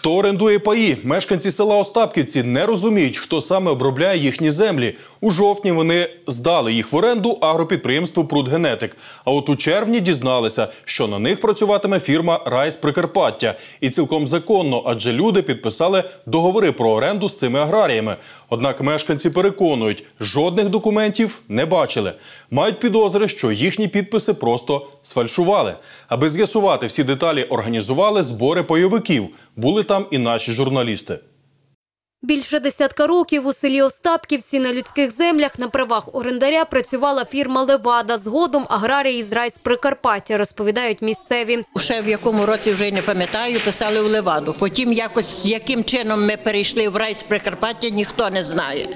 Хто орендує паї? Мешканці села Остапківці не розуміють, хто саме обробляє їхні землі. У жовтні вони здали їх в оренду агропідприємству Прудгенетик. А от у червні дізналися, що на них працюватиме фірма Райс Прикарпаття. І цілком законно, адже люди підписали договори про оренду з цими аграріями. Однак мешканці переконують, жодних документів не бачили. Мають підозри, що їхні підписи просто сфальшували. Аби з'ясувати всі деталі, організували збори пайовиків. Були там і наші журналісти. Більше десятка років у селі Остапківці на людських землях на правах орендаря працювала фірма Левада. Згодом аграрії з Райс Прикарпаття розповідають місцеві. Ще в якому році вже й не пам'ятаю, писали в Леваду. Потім якось яким чином ми перейшли в райс Прикарпаття, ніхто не знає.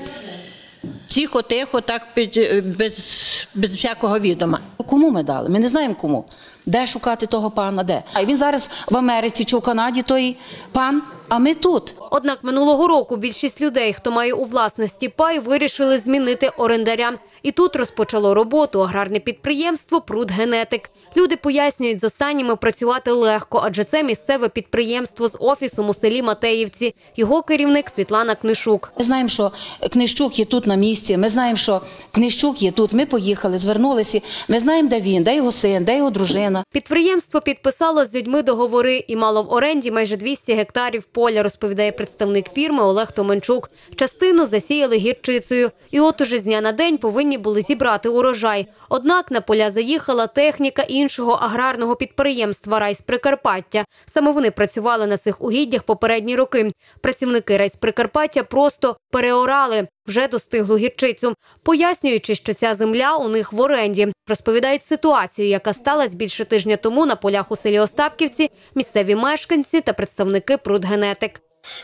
Тихо-тихо, так під, без, без всякого відома. Кому ми дали? Ми не знаємо кому. Де шукати того пана? Де? А він зараз в Америці чи в Канаді той пан, а ми тут. Однак минулого року більшість людей, хто має у власності пай, вирішили змінити орендаря. І тут розпочало роботу аграрне підприємство «Прудгенетик». Люди пояснюють, з останніми працювати легко, адже це місцеве підприємство з офісом у селі Матеївці. Його керівник Світлана Книшук. Ми знаємо, що Книщук є тут на місці. Ми знаємо, що Книщук є тут. Ми поїхали, звернулися. Ми знаємо, де він, де його син, де його дружина. Підприємство підписало з людьми договори і мало в оренді майже 200 гектарів поля, розповідає представник фірми Олег Томенчук. Частину засіяли гірчицею. І от уже з дня на день повинні були зібрати урожай. Однак на поля заїхала техніка іншого аграрного підприємства «Райс Прикарпаття». Саме вони працювали на цих угіддях попередні роки. Працівники «Райс Прикарпаття» просто переорали вже достиглу гірчицю, пояснюючи, що ця земля у них в оренді. Розповідають ситуацію, яка сталася більше тижня тому на полях у селі Остапківці, місцеві мешканці та представники Прудгенетик.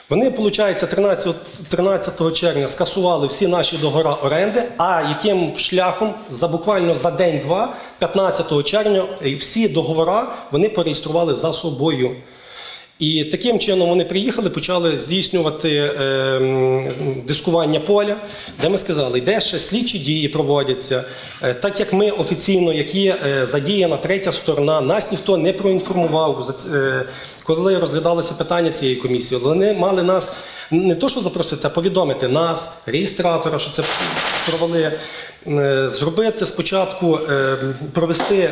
Вони, виходить, 13, 13 червня скасували всі наші договори оренди, а яким шляхом за буквально за день-два, 15 червня, всі договори вони пореєстрували за собою. І таким чином вони приїхали, почали здійснювати е, дискування поля, де ми сказали, йде ще слідчі дії проводяться. Е, так як ми офіційно, як є е, задіяна третя сторона, нас ніхто не проінформував, коли розглядалося питання цієї комісії. Вони мали нас не то, що запросити, а повідомити нас, реєстратора, що це провели. Зробити спочатку, провести.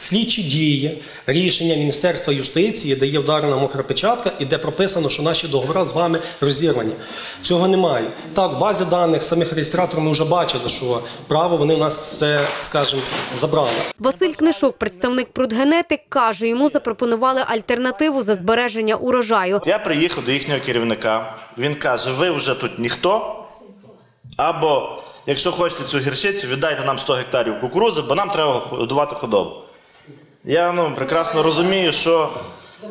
Слідчі дії, рішення Міністерства юстиції, де є вдарена мокра печатка і де прописано, що наші договори з вами розірвані. Цього немає. Так, в базі даних самих реєстраторів ми вже бачили, що право вони у нас це, скажімо, забрали. Василь Книшук, представник Прудгенетик, каже, йому запропонували альтернативу за збереження урожаю. Я приїхав до їхнього керівника. Він каже: ви вже тут ніхто. Або, якщо хочете цю гірчицю, віддайте нам 100 гектарів кукурудзи, бо нам треба годувати худобу. Я ну, прекрасно розумію, що,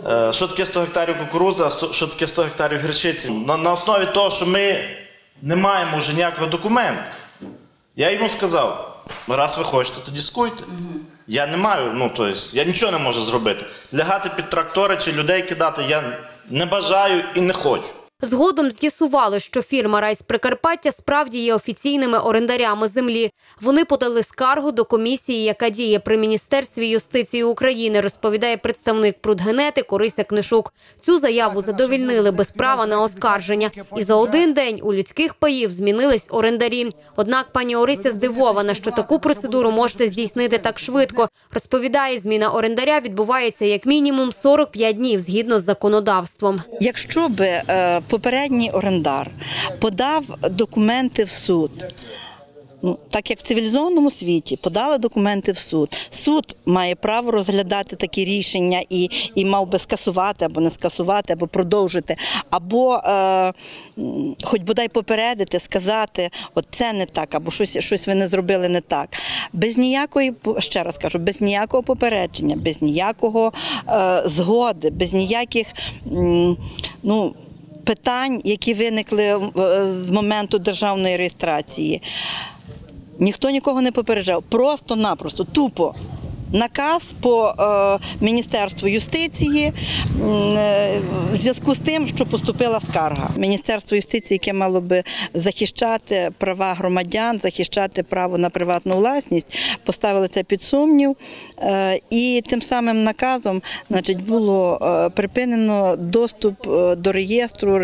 е, що таке 100 гектарів кукурудзи, що таке 100 гектарів гірчиці. На, на основі того, що ми не маємо вже ніякого документу, я йому сказав: раз ви хочете, то дискуйте. Я не маю, ну тобто, я нічого не можу зробити. Лягати під трактори чи людей кидати я не бажаю і не хочу. Згодом з'ясувало, що фірма Райс Прикарпаття справді є офіційними орендарями землі. Вони подали скаргу до комісії, яка діє при міністерстві юстиції України, розповідає представник Прудгенети Корися Книшук. Цю заяву задовільнили без права на оскарження. І за один день у людських паїв змінились орендарі. Однак пані Орися здивована, що таку процедуру можете здійснити так швидко. Розповідає, зміна орендаря відбувається як мінімум 45 днів згідно з законодавством. Якщо би е, попередній орендар подав документи в суд, ну, так як в цивілізованому світі подали документи в суд, суд має право розглядати такі рішення і, і мав би скасувати або не скасувати, або продовжити, або е, хоч бодай попередити, сказати, от це не так, або щось, щось ви не зробили не так. Без ніякої, ще раз кажу, без ніякого попередження, без ніякого е, згоди, без ніяких. м, ну, питань, які виникли е, з моменту державної реєстрації. Ніхто нікого не попереджав. Просто-напросто, тупо наказ по е, Міністерству юстиції е, в зв'язку з тим, що поступила скарга. Міністерство юстиції, яке мало би захищати права громадян, захищати право на приватну власність, поставили це під сумнів. Е, і тим самим наказом значить, було припинено доступ до реєстру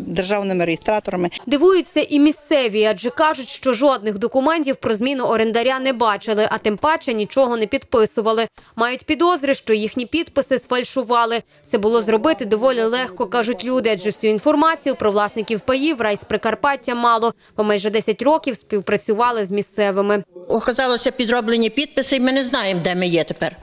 державними реєстраторами. Дивуються і місцеві, адже кажуть, що жодних документів про зміну орендаря не бачили, а тим паче нічого не підписували. Мають підозри, що їхні підписи сфальшували. Це було зробити доволі легко, кажуть люди, адже всю інформацію про власників паїв райс Прикарпаття мало, бо майже 10 років співпрацювали з місцевими. Оказалося підроблені підписи, і ми не знаємо, де ми є тепер.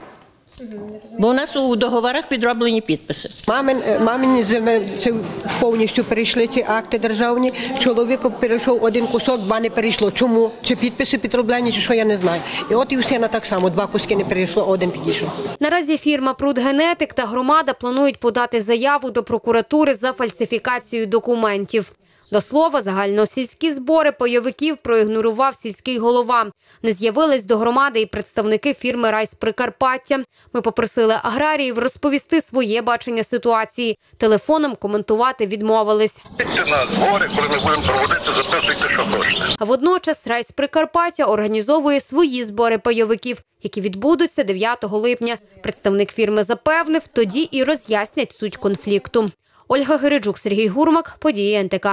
Бо у нас у договорах підроблені підписи. Мамин, е, мамині земель це повністю перейшли ці акти державні. Чоловіку перейшов один кусок, два не перейшло. Чому? Чи підписи підроблені, чи що я не знаю. І от і у сина так само, два куски не перейшло, один підійшов. Наразі фірма «Прудгенетик» та громада планують подати заяву до прокуратури за фальсифікацію документів. До слова, загальносільські збори пайовиків проігнорував сільський голова. Не з'явились до громади і представники фірми «Райс Прикарпаття». Ми попросили аграріїв розповісти своє бачення ситуації. Телефоном коментувати відмовились. На збори, коли ми будемо проводити, записуйте, що хочете. А водночас Райс Прикарпаття організовує свої збори пайовиків, які відбудуться 9 липня. Представник фірми запевнив, тоді і роз'яснять суть конфлікту. Ольга Гериджук, Сергій Гурмак, події НТК.